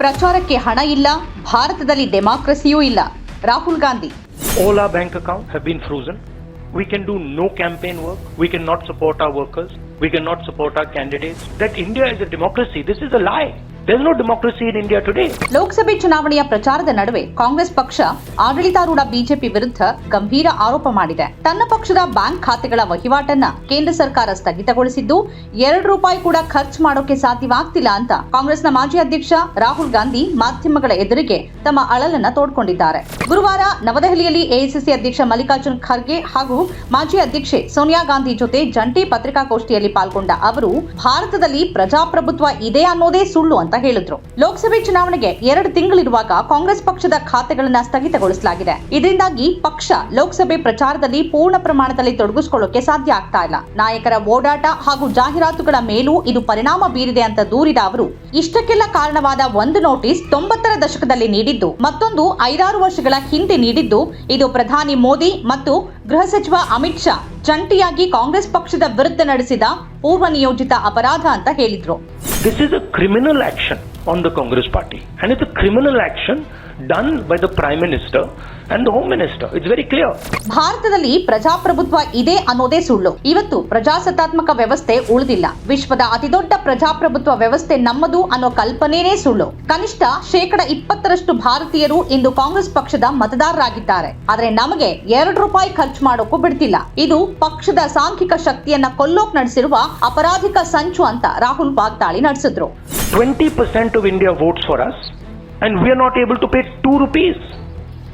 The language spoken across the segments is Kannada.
ಪ್ರಚಾರಕ್ಕೆ ಹಣ ಇಲ್ಲ ಭಾರತದಲ್ಲಿ ಡೆಮಾಕ್ರಸಿಯೂ ಇಲ್ಲ Rahul Gandhi All our bank accounts have been frozen. We can do no campaign work. We cannot support our workers. We cannot support our candidates. That India is a democracy. This is a lie. There's no democracy in India today ಲೋಕಸಭೆ ಚುನಾವಣೆಯ ಪ್ರಚಾರದ ನಡುವೆ ಕಾಂಗ್ರೆಸ್ ಪಕ್ಷ ಆಡಳಿತಾರೂಢ ಬಿಜೆಪಿ ವಿರುದ್ಧ ಗಂಭೀರ ಆರೋಪ ಮಾಡಿದೆ. ತನ್ನ ಪಕ್ಷದ ಬ್ಯಾಂಕ್ ಖಾತೆಗಳ ವಹಿವಾಟನ್ನ ಕೇಂದ್ರ ಸರ್ಕಾರ ಸ್ಥಗಿತಗೊಳಿಸಿದ್ದು, ಎರಡು ರೂಪಾಯಿ ಕೂಡ ಖರ್ಚು ಮಾಡೋಕೆ ಸಾಧ್ಯವಾಗ್ತಿಲ್ಲ ಅಂತ ಕಾಂಗ್ರೆಸ್ನ ಮಾಜಿ ಅಧ್ಯಕ್ಷ ರಾಹುಲ್ ಗಾಂಧಿ ಮಾಧ್ಯಮಗಳ ಎದುರಿಗೆ ತಮ್ಮ ಅಳಲನ್ನ ತೋಡ್ಕೊಂಡಿದ್ದಾರೆ. ಗುರುವಾರ ನವದೆಹಲಿಯಲ್ಲಿ ಎಐಸಿಸಿ ಅಧ್ಯಕ್ಷ ಮಲ್ಲಿಕಾರ್ಜುನ್ ಖರ್ಗೆ ಹಾಗೂ ಮಾಜಿ ಅಧ್ಯಕ್ಷೆ ಸೋನಿಯಾ ಗಾಂಧಿ ಜೊತೆ ಜಂಟಿ ಪತ್ರಿಕಾಗೋಷ್ಠಿಯಲ್ಲಿ ಪಾಲ್ಗೊಂಡ ಅವರು, ಭಾರತದಲ್ಲಿ ಪ್ರಜಾಪ್ರಭುತ್ವ ಇದೆ ಅನ್ನೋದೇ ಸುಳ್ಳು ಅಂತ ಹೇಳಿದ್ರು. ಲೋಕಸಭೆ ಚುನಾವಣೆಗೆ ಎರಡು ತಿಂಗಳಿರುವಾಗ ಕಾಂಗ್ರೆಸ್ ಪಕ್ಷದ ಖಾತೆಗಳನ್ನ ಸ್ಥಗಿತಗೊಳಿಸಲಾಗಿದೆ. ಇದರಿಂದಾಗಿ ಪಕ್ಷ ಲೋಕಸಭೆ ಪ್ರಚಾರದಲ್ಲಿ ಪೂರ್ಣ ಪ್ರಮಾಣದಲ್ಲಿ ತೊಡಗಿಸಿಕೊಳ್ಳೋಕೆ ಸಾಧ್ಯ ಆಗ್ತಾ ಇಲ್ಲ. ನಾಯಕರ ಓಡಾಟ ಹಾಗೂ ಜಾಹೀರಾತುಗಳ ಮೇಲೂ ಇದು ಪರಿಣಾಮ ಬೀರಿದೆ ಅಂತ ದೂರಿದ ಅವರು, ಇಷ್ಟಕ್ಕೆಲ್ಲ ಕಾರಣವಾದ ಒಂದು ನೋಟಿಸ್ ತೊಂಬತ್ತರ ದಶಕದಲ್ಲಿ ನೀಡಿದ್ದು, ಮತ್ತೊಂದು ಐದಾರು ವರ್ಷಗಳ ಹಿಂದೆ ನೀಡಿದ್ದು, ಇದು ಪ್ರಧಾನಿ ಮೋದಿ ಮತ್ತು ಗೃಹ ಸಚಿವ ಅಮಿತ್ ಶಾ ಜಂಟಿಯಾಗಿ ಕಾಂಗ್ರೆಸ್ ಪಕ್ಷದ ವಿರುದ್ಧ ನಡೆಸಿದ ಪೂರ್ವ ನಿಯೋಜಿತ ಅಪರಾಧ ಅಂತ ಹೇಳಿದ್ರು. This is a criminal action on the Congress party. And it's a criminal action done by the Prime Minister and the Home Minister. It's very clear. ಭಾರತದಲ್ಲಿ ಪ್ರಜಾಪ್ರಭುತ್ವ ಇದೆ ಅನ್ನೋದೇ ಸುಳ್ಳು ಇವತ್ತು ಪ್ರಜಾಸತ್ತಾತ್ಮಕ ವ್ಯವಸ್ಥೆ ಉಳಿದಿಲ್ಲ ವಿಶ್ವದ ಅತಿದೊಡ್ಡ ಪ್ರಜಾಪ್ರಭುತ್ವ ವ್ಯವಸ್ಥೆ ನಮ್ಮದು ಅನ್ನೋ ಕಲ್ಪನೆನೇ ಸುಳ್ಳು ಕನಿಷ್ಠ ಶೇಕಡ ಇಪ್ಪತ್ತರಷ್ಟು ಭಾರತೀಯರು ಇಂದು ಕಾಂಗ್ರೆಸ್ ಪಕ್ಷದ ಮತದಾರರಾಗಿದ್ದಾರೆ ಆದ್ರೆ ನಮಗೆ ಎರಡು ರೂಪಾಯಿ ಖರ್ಚು ಮಾಡೋಕ್ಕೂ ಬಿಡ್ತಿಲ್ಲ ಇದು ಪಕ್ಷದ ಸಾಂಖ್ಯಿಕ ಶಕ್ತಿಯನ್ನ ಕೊಲ್ಲೋಕ್ ನಡೆಸಿರುವ ಅಪರಾಧಿಕ ಸಂಚು ಅಂತ ರಾಹುಲ್ ವಾಗ್ದಾಳಿ ನಡೆಸಿದ್ರು 20% of India votes for us, and we are not able to pay 2 rupees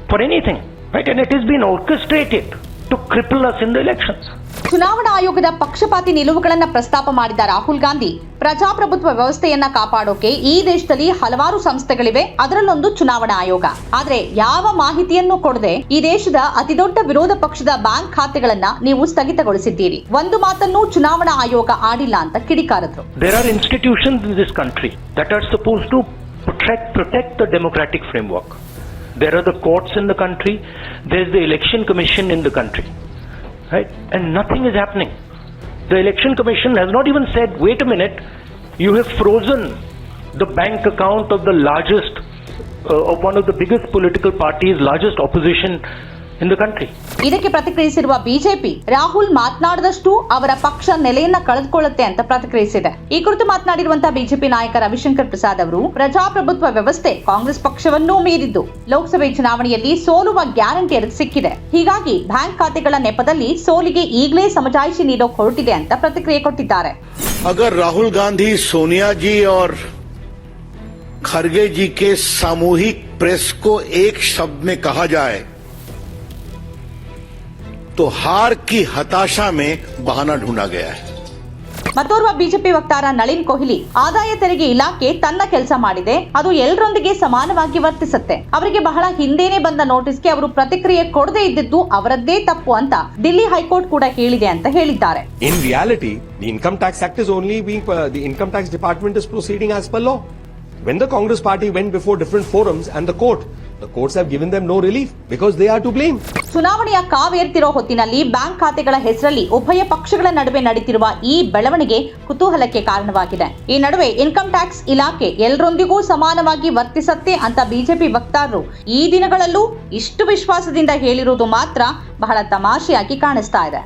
for anything. Right? And it has been orchestrated to cripple us in the elections ಚುನಾವಣಾ ಆಯೋಗದ ಪಕ್ಷಪಾತಿ ನಿಲುವುಗಳನ್ನ ಪ್ರಸ್ತಾಪ ಮಾಡಿದ ರಾಹುಲ್ ಗಾಂಧಿ ಪ್ರಜಾಪ್ರಭುತ್ವ ವ್ಯವಸ್ಥೆಯನ್ನ ಕಾಪಾಡೋಕೆ ಈ ದೇಶದಲ್ಲಿ ಹಲವಾರು ಸಂಸ್ಥೆಗಳಿವೆ ಅದರಲ್ಲೊಂದು ಚುನಾವಣಾ ಆಯೋಗ. ಆದ್ರೆ ಯಾವ ಮಾಹಿತಿಯನ್ನು ಕೊಡದೆ ಈ ದೇಶದ ಅತಿದೊಡ್ಡ ವಿರೋಧ ಪಕ್ಷದ ಬ್ಯಾಂಕ್ ಖಾತೆಗಳನ್ನ ನೀವು ಸ್ಥಗಿತಗೊಳಿಸಿದ್ದೀರಿ. ಒಂದು ಮಾತನ್ನು ಚುನಾವಣಾ ಆಯೋಗ ಆಡಿಲ್ಲ ಅಂತ ಕಿಡಿಕಾರದ್ರು. There are institution in this country that are supposed to protect protect the democratic framework. There are the courts in the country, there's the election commission in the country. Right? And nothing is happening. The election commission has not even said, wait a minute, you have frozen the bank account of the largest, uh, of one of the biggest political parties, largest opposition in the country. ಇದಕ್ಕೆ ಪ್ರತಿಕ್ರಿಯಿಸಿರುವ ಬಿಜೆಪಿ ರಾಹುಲ್ ಮಾತನಾಡದಷ್ಟು ಅವರ ಪಕ್ಷ ನೆಲೆಯನ್ನ ಕಳೆದುಕೊಳ್ಳುತ್ತೆ ಅಂತ ಪ್ರತಿಕ್ರಿಯಿಸಿದೆ ಈ ಕುರಿತು ಮಾತನಾಡಿರುವಂತಹ ಬಿಜೆಪಿ ನಾಯಕ ರವಿಶಂಕರ್ ಪ್ರಸಾದ್ ಅವರು ಪ್ರಜಾಪ್ರಭುತ್ವ ವ್ಯವಸ್ಥೆ ಕಾಂಗ್ರೆಸ್ ಪಕ್ಷವನ್ನೂ ಮೀರಿದ್ದು ಲೋಕಸಭೆ ಚುನಾವಣೆಯಲ್ಲಿ ಸೋಲುವ ಗ್ಯಾರಂಟಿ ಅದಕ್ಕೆ ಸಿಕ್ಕಿದೆ ಹೀಗಾಗಿ ಬ್ಯಾಂಕ್ ಖಾತೆಗಳ ನೆಪದಲ್ಲಿ ಸೋಲಿಗೆ ಈಗಲೇ ಸಮಜಾಯಿಷಿ ನೀಡೋಕ್ ಹೊರಟಿದೆ ಅಂತ ಪ್ರತಿಕ್ರಿಯೆ ಕೊಟ್ಟಿದ್ದಾರೆ अगर राहुल गांधी सोनिया जी और खरगे जी के सामूहिक प्रेस को एक शब्द में कहा जाए तो हार की हताशा में बहाना ढूंढा गया है ಮತ್ತೋರ್ವ ಬಿಜೆಪಿ ವಕ್ತಾರ ನಳಿನ್ ಕೊಹ್ಲಿ ಆದಾಯ ತೆರಿಗೆ ಇಲಾಖೆ ತನ್ನ ಕೆಲಸ ಮಾಡಿದೆ ಅದು ಎಲ್ಲರೊಂದಿಗೆ ಸಮಾನವಾಗಿ ವರ್ತಿಸುತ್ತೆ ಅವರಿಗೆ ಬಹಳ ಹಿಂದೆನೆ ಬಂದ ನೋಟಿಸ್ಗೆ ಅವರು ಪ್ರತಿಕ್ರಿಯೆ ಕೊಡದೇ ಇದ್ದಿದ್ದು ಅವರದ್ದೇ ತಪ್ಪು ಅಂತ ದಿಲ್ಲಿ ಹೈಕೋರ್ಟ್ ಕೂಡ ಹೇಳಿದೆ ಅಂತ ಹೇಳಿದ್ದಾರೆ In reality, the Income Tax Act is only being, uh, the Income Tax Department is proceeding as per law. When the Congress party went before different forums and the court, ಚುನಾವಣೆಯ ಕಾವೇರ್ತಿರೋ ಹೊತ್ತಿನಲ್ಲಿ ಬ್ಯಾಂಕ್ ಖಾತೆಗಳ ಹೆಸರಲ್ಲಿ ಉಭಯ ಪಕ್ಷಗಳ ನಡುವೆ ನಡೀತಿರುವ ಈ ಬೆಳವಣಿಗೆ ಕುತೂಹಲಕ್ಕೆ ಕಾರಣವಾಗಿದೆ. ಈ ನಡುವೆ ಇನ್ಕಮ್ ಟ್ಯಾಕ್ಸ್ ಇಲಾಖೆ ಎಲ್ಲರೊಂದಿಗೂ ಸಮಾನವಾಗಿ ವರ್ತಿಸತ್ತೆ ಅಂತ ಬಿಜೆಪಿ ವಕ್ತಾರರು ಈ ದಿನಗಳಲ್ಲೂ ಇಷ್ಟು ವಿಶ್ವಾಸದಿಂದ ಹೇಳಿರುವುದು ಮಾತ್ರ ಬಹಳ ತಮಾಷೆಯಾಗಿ ಕಾಣಿಸ್ತಾ ಇದೆ.